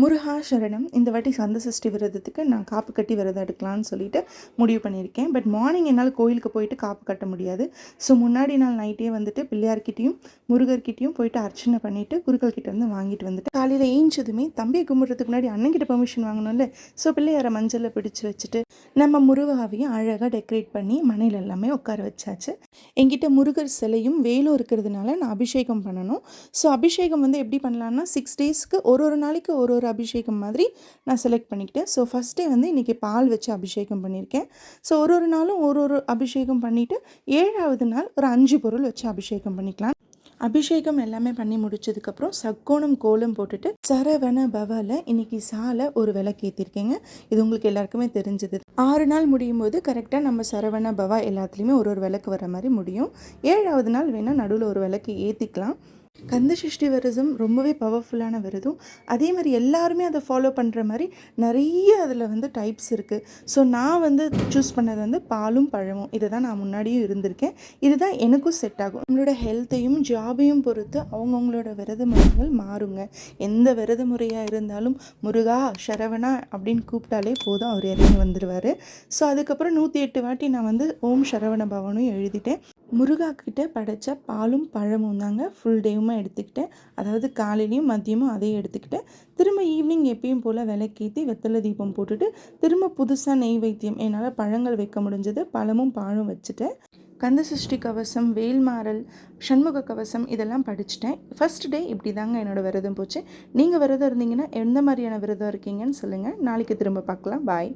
முருகா சரணம். இந்த வாட்டி சந்த சஷ்டி விரதத்துக்கு நான் காப்பு கட்டி விரதம் எடுக்கலாம்னு சொல்லிட்டு முடிவு பண்ணியிருக்கேன். பட் மார்னிங் என்னால் கோயிலுக்கு போயிட்டு காப்பு கட்ட முடியாது. ஸோ முன்னாடி நாள் நைட்டே வந்துட்டு பிள்ளையார்கிட்டையும் முருகர்கிட்டையும் போயிட்டு அர்ச்சனை பண்ணிவிட்டு குருக்கள் இருந்து வாங்கிட்டு வந்துட்டு காலையில் ஏஞ்சதுமே தம்பியை கும்பிட்றதுக்கு முன்னாடி அண்ணன்கிட்ட பெர்மிஷன் வாங்கணும்ல. ஸோ பிள்ளையாரை மஞ்சளில் பிடிச்சு வச்சுட்டு நம்ம முருகாவையும் அழகாக டெக்கரேட் பண்ணி மனையில் எல்லாமே உட்கார வச்சாச்சு. என்கிட்ட முருகர் சிலையும் வேலும் இருக்கிறதுனால நான் அபிஷேகம் பண்ணணும். ஸோ அபிஷேகம் வந்து எப்படி பண்ணலான்னா சிக்ஸ் டேஸ்க்கு ஒரு ஒரு நாளைக்கு ஒரு ஒரு அபிஷேகம் மாதிரி நான் செலக்ட் பண்ணிக்கிட்டேன். ஸோ ஃபஸ்ட்டே வந்து இன்றைக்கி பால் வச்சு அபிஷேகம் பண்ணியிருக்கேன். ஸோ ஒரு ஒரு நாளும் ஒரு ஒரு அபிஷேகம் பண்ணிவிட்டு ஏழாவது நாள் ஒரு அஞ்சு பொருள் வச்சு அபிஷேகம் பண்ணிக்கலாம். அபிஷேகம் எல்லாமே பண்ணி முடிச்சதுக்கப்புறம் சக்கோணம் கோலம் போட்டுட்டு சரவண பவல இன்னைக்கு சாலை ஒரு விளக்கு ஏற்றிருக்கேங்க இது உங்களுக்கு எல்லாருக்குமே தெரிஞ்சது. ஆறு நாள் முடியும் போது கரெக்டாக நம்ம சரவண பவா எல்லாத்துலேயுமே ஒரு ஒரு விளக்கு வர மாதிரி முடியும். ஏழாவது நாள் வேணால் நடுவில் ஒரு விளக்கு ஏற்றிக்கலாம் கந்த சஷ்டி விரதம் ரொம்பவே பவர்ஃபுல்லான விரதம். அதே மாதிரி எல்லாருமே அதை ஃபாலோ பண்ணுற மாதிரி நிறைய அதில் வந்து டைப்ஸ் இருக்குது ஸோ நான் வந்து சூஸ் பண்ணது வந்து பாலும் பழமும். இதை தான் நான் முன்னாடியும் இருந்திருக்கேன். இதுதான் எனக்கும் செட் ஆகும். நம்மளோட ஹெல்த்தையும் ஜாபையும் பொறுத்து அவங்கவுங்களோட விரத முறைகள் மாறுங்க. எந்த விரத முறையாக இருந்தாலும் முருகா சரவணா அப்படின்னு கூப்பிட்டாலே போதும். அவர் இறங்கி வந்துடுவார் ஸோ அதுக்கப்புறம் நூற்றி எட்டு வாட்டி நான் வந்து ஓம் சரவண பவனும் எழுதிட்டேன். முருகா கிட்ட படைச்ச பாலும் பழமும் தாங்க ஃபுல் டேவுமே எடுத்துக்கிட்டேன். அதாவது காலையிலையும் மதியமும் அதையும் எடுத்துக்கிட்டேன். திரும்ப ஈவினிங் எப்பயும் போல் விளக்கேற்றி வெத்தலை தீபம் போட்டுட்டு திரும்ப புதுசாக நெய் வைத்தியம் என்னால் பழங்கள் வைக்க முடிஞ்சது. பழமும் பாலும் வச்சுட்டேன். கந்த சஷ்டி கவசம் வேல்மாறல் சண்முக கவசம் இதெல்லாம் படிச்சுட்டேன். ஃபர்ஸ்ட் டே இப்படி தாங்க என்னோடய விரதம் போச்சு. நீங்கள் விரதம் இருந்தீங்கன்னா எந்த மாதிரியான விரதம் இருக்கீங்கன்னு சொல்லுங்கள் நாளைக்கு திரும்ப பார்க்கலாம். பாய்